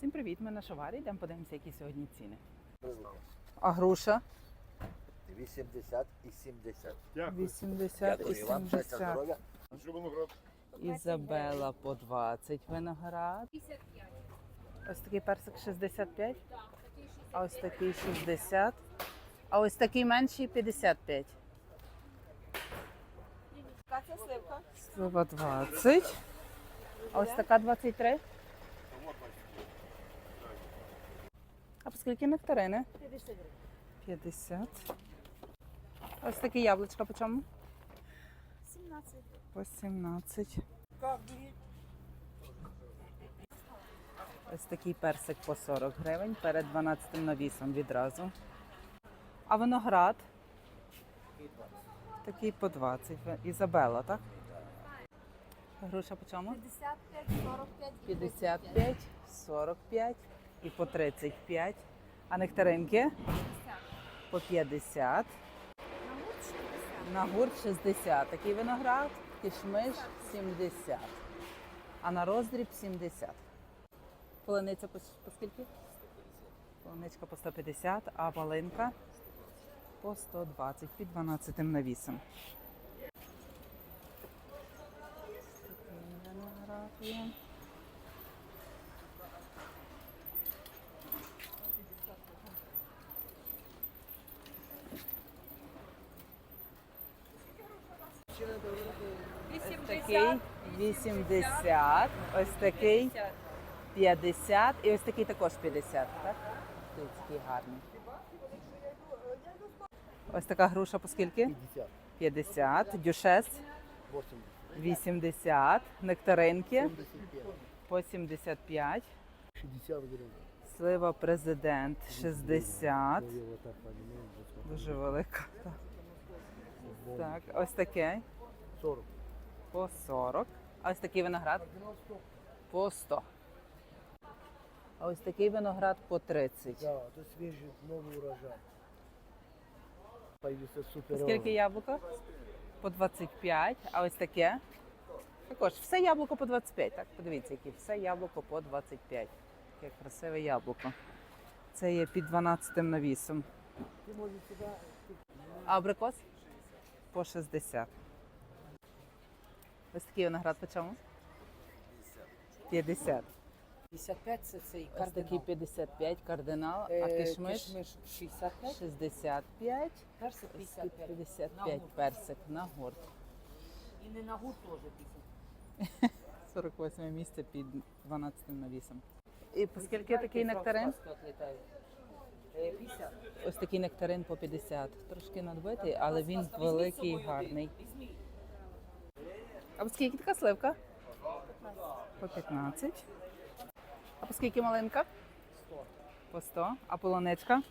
Всім привіт, ми на Шоварі, йдемо подивимося, які сьогодні ціни. А груша 80 і 70. 80 і Дякую вам, щастя, 70. здоров'я. Що виноград? Ізабела по 20 виноград. Ось такий персик 65. А ось такий 60. А ось такий менший 55. Яка це сливка? Слива 20. А ось така 23. А по скільки нектарини? 50 гривень. 50. Ось такі яблучка по чому? 17. По 17. Ось такий персик по 40 гривень, перед 12 навісом відразу. А виноград? Такий по 20. Ви- Ізабела, так? Груша по чому? 55, 45 і 55, 45 і по 35. А нектаринки? По 50. На гурт 60. На гурт 60. Такий виноград, кишмиш 70. А на роздріб 70. Полуниця по, по скільки? Полуничка по 150, а малинка по 120 під 12 навісом. Такий виноград є. Ось такий 80, ось такий 50 і ось такий також 50, так? Ось такий гарний. Ось така груша по скільки? 50. 50, дюшес 80. 80, нектаринки 75. по 75, 60 гривень. слива президент 60, Ну, дуже велика. Так, ось таке 40. по 40, а ось такий виноград по 100. А ось такий виноград по 30. Да, це свіжий новий урожай. Скільки яблука? По 25, а ось таке? Також все яблуко по 25. Так, подивіться, які все яблуко по 25. Яке красиве яблуко. Це є під 12 навісом. А абрикос? По 60. Ось такий виноград по чому? 50. 55 це цей Ось кардинал. такий 55 кардинал, а Е, кишмиш кишмиш 65, 65, персик ось тут 55. 55 персик на горд. І не на гурт теж 50. 48 місце під 12 навісом. І по скільки такий нектарин? Е, 50. Ось такий нектарин по 50. Трошки надбитий, але він великий і гарний. А по скільки така сливка? По 15. А по скільки малинка? 100. По 100. А полонечка?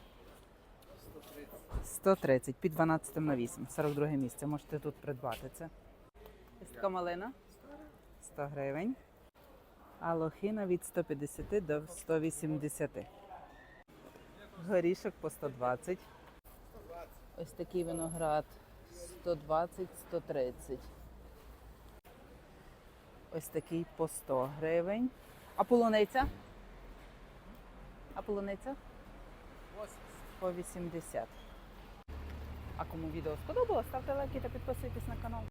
130. Під 12 навісом. 42 місце. Можете тут придбати це. Ось така малина? 100 гривень. А лохина від 150 до 180. Горішок по 120. Ось такий виноград 120-130. Ось такий по 100 гривень. А полуниця? А полуниця? По 80. А кому відео сподобалось, ставте лайки та підписуйтесь на канал.